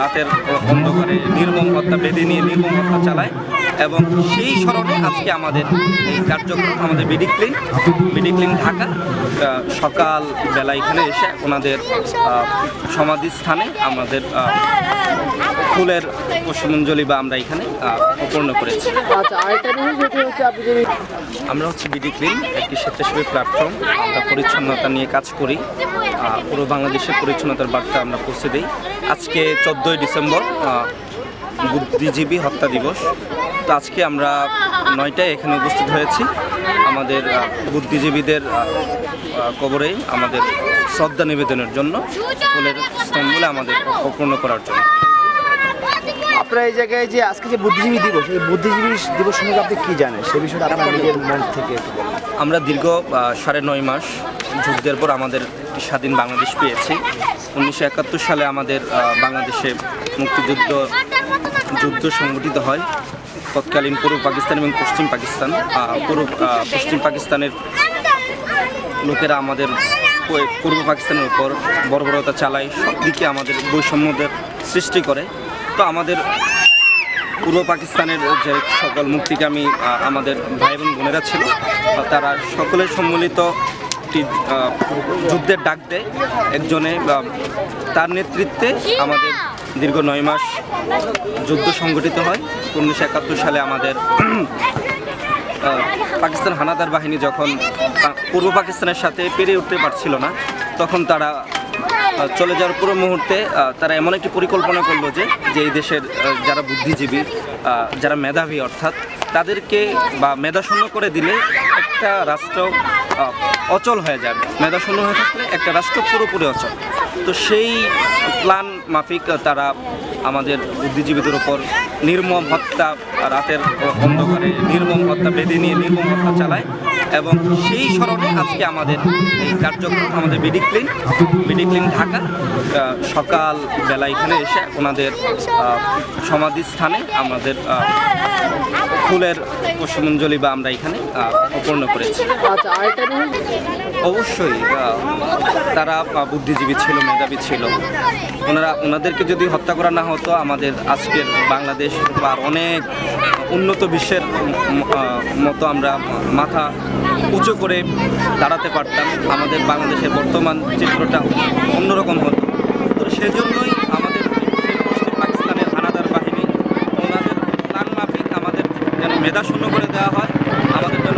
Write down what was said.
রাতের অন্ধকারে নির্মম হত্যা বেঁধে নিয়ে নির্মম হত্যা চালায় এবং সেই স্মরণে আজকে আমাদের এই কার্যক্রম আমাদের BD clean BD clean Dhaka সকাল বেলা এখানে এসে ওনাদের সমাধি স্থানে আমাদের ফুলের পুষ্পমঞ্জলি বা আমরা এখানে অপূর্ণ করেছি। আচ্ছা আমরা হচ্ছে বিডি ক্লিন একটি স্বেচ্ছাসেবী প্ল্যাটফর্ম। আমরা পরিচ্ছন্নতা নিয়ে কাজ করি। পুরো বাংলাদেশের পরিচ্ছন্নতার বার্তা আমরা পৌঁছে দিই। আজকে চোদ্দোই ডিসেম্বর বুদ্ধিজীবী হত্যা দিবস। তো আজকে আমরা নয়টায় এখানে উপস্থিত হয়েছি। আমাদের বুদ্ধিজীবীদের আহ, আহ, কবরে আমাদের শ্রদ্ধা নিবেদনের জন্য ফুলের স্তম্ভলে আমাদের অপূর্ণ করার জন্য। আপনারা এই জায়গায় যে আজকে যে বুদ্ধিজীবী দিবস এই বুদ্ধিজীবী দিবস সম্পর্কে আপনি কী জানেন? সে বিষয়ে আপনার নিজের মন থেকে আমরা দীর্ঘ সাড়ে নয় মাস যুদ্ধের পর আমাদের স্বাধীন বাংলাদেশ পেয়েছি। উনিশশো একাত্তর সালে আমাদের বাংলাদেশে মুক্তিযুদ্ধ, যুদ্ধ সংগঠিত হয়। তৎকালীন পূর্ব পাকিস্তান এবং পশ্চিম পাকিস্তান। পূর্ব পশ্চিম পাকিস্তানের লোকেরা আমাদের পূর্ব পাকিস্তানের উপর বর্বরতা চালায় সব দিকে আমাদের বৈষম্যদের সৃষ্টি করে। তো আমাদের পূর্ব পাকিস্তানের যে সকল মুক্তিকামী আমাদের ভাই বোন বোনেরা ছিল, তারা সকলের সম্মিলিত একটি যুদ্ধের ডাক দেয় একজনে তার নেতৃত্বে আমাদের দীর্ঘ নয় মাস যুদ্ধ সংগঠিত হয়। উনিশশো একাত্তর সালে আমাদের পাকিস্তান হানাদার বাহিনী যখন পূর্ব পাকিস্তানের সাথে পেরে উঠতে পারছিল না, তখন তারা চলে যাওয়ার পুরো মুহূর্তে তারা এমন একটি পরিকল্পনা করল যে যে এই দেশের যারা বুদ্ধিজীবী যারা মেধাবী অর্থাৎ, তাদেরকে বা মেধাশূন্য করে দিলে একটা রাষ্ট্র অচল হয়ে যাবে। মেধাশূন্য হয়ে থাকলে একটা রাষ্ট্র পুরোপুরি অচল। তো সেই প্ল্যান মাফিক তারা আমাদের বুদ্ধিজীবীদের ওপর নির্মম হত্যা রাতের অন্ধকারে নির্মম হত্যা বেঁধে নিয়ে নির্মম হত্যা চালায় এবং সেই স্মরণে আজকে আমাদের এই কার্যক্রম, আমাদের BD clean BD clean Dhaka সকাল বেলা এখানে এসে ওনাদের সমাধিস্থানে আমাদের ফুলের পুষ্পমঞ্জলি বা আমরা এখানে অপূর্ণ করেছি। আচ্ছা অবশ্যই তারা বুদ্ধিজীবী ছিল, মেধাবী ছিল। ওনারা, ওনাদেরকে যদি হত্যা করা না হতো, আমাদের আজকের বাংলাদেশ বা অনেক উন্নত বিশ্বের মতো আমরা মাথা উঁচু করে দাঁড়াতে পারতাম। আমাদের বাংলাদেশের বর্তমান চিত্রটা অন্যরকম হতো। তো সেজন্যই আমাদের পাকিস্তানের হানাদার বাহিনী, ওনাদের প্ল্যান মাফিক আমাদের যেন মেধা শূন্য করে দেওয়া হয়, আমাদের যেন